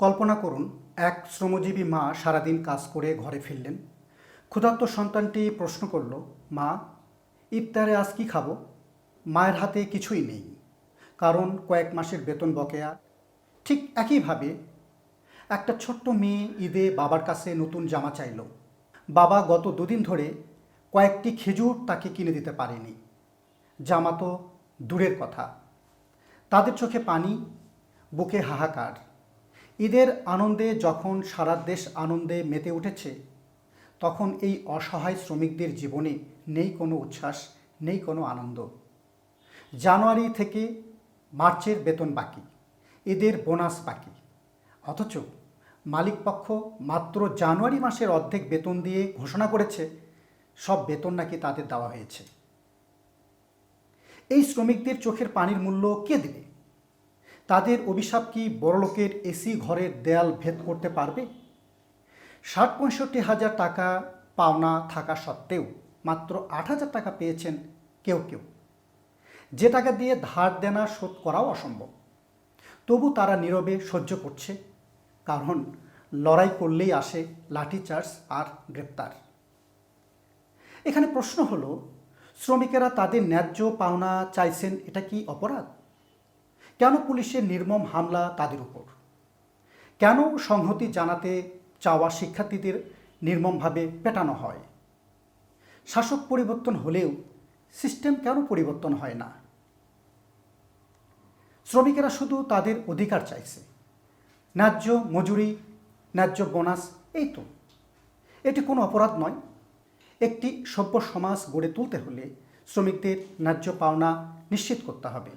কল্পনা করুন, এক শ্রমজীবী মা সারাদিন কাজ করে ঘরে ফিরলেন। ক্ষুধার্ত সন্তানটি প্রশ্ন করল, মা, ইফতারে আজ কি খাব? মায়ের হাতে কিছুই নেই, কারণ কয়েক মাসের বেতন বকেয়া। ঠিক একইভাবে একটা ছোট্ট মেয়ে ঈদে বাবার কাছে নতুন জামা চাইল। বাবা গত দুদিন ধরে কয়েকটি খেজুর তাকে কিনে দিতে পারেনি। জামা তো দূরের কথা। তাদের চোখে পানি, বুকে হাহাকার। ঈদের আনন্দে যখন সারা দেশ আনন্দে মেতে উঠেছে, তখন এই অসহায় শ্রমিকদের জীবনে নেই কোনো উচ্ছ্বাস, নেই কোনো আনন্দ। জানুয়ারি থেকে মার্চের বেতন বাকি, ঈদের বোনাস বাকি। অথচ মালিকপক্ষ মাত্র জানুয়ারি মাসের অর্ধেক বেতন দিয়ে ঘোষণা করেছে, সব বেতন নাকি তাদের দেওয়া হয়েছে। এই শ্রমিকদের চোখের পানির মূল্য কে দেবে? তাদের অভিশাপ কি বড়লোকের এসি ঘরের দেয়াল ভেদ করতে পারবে? ষাট পঁয়ষট্টি হাজার টাকা পাওনা থাকা সত্ত্বেও মাত্র আট হাজার টাকা পেয়েছেন কেউ কেউ। যে টাকা দিয়ে ধার দেনা শোধ করাও অসম্ভব। তবু তারা নীরবে সহ্য করছে, কারণ লড়াই করলেই আসে লাঠিচার্জ আর গ্রেপ্তার। এখানে প্রশ্ন হলো, শ্রমিকেরা তাদের ন্যায্য পাওনা চাইছেন এটা কি অপরাধ? কেন পুলিশের নির্মম হামলা তাদের উপর? কেন সংহতি জানাতে চাওয়া শিক্ষার্থীদের নির্মমভাবে পেটানো হয়? শাসক পরিবর্তন হলেও সিস্টেম কেন পরিবর্তন হয় না? শ্রমিকেরা শুধু তাদের অধিকার চাইছে। ন্যায্য মজুরি, ন্যায্য বোনাস, এই তো। এটি কোনো অপরাধ নয়। একটি সভ্য সমাজ গড়ে তুলতে হলে শ্রমিকদের ন্যায্য পাওনা নিশ্চিত করতে হবে।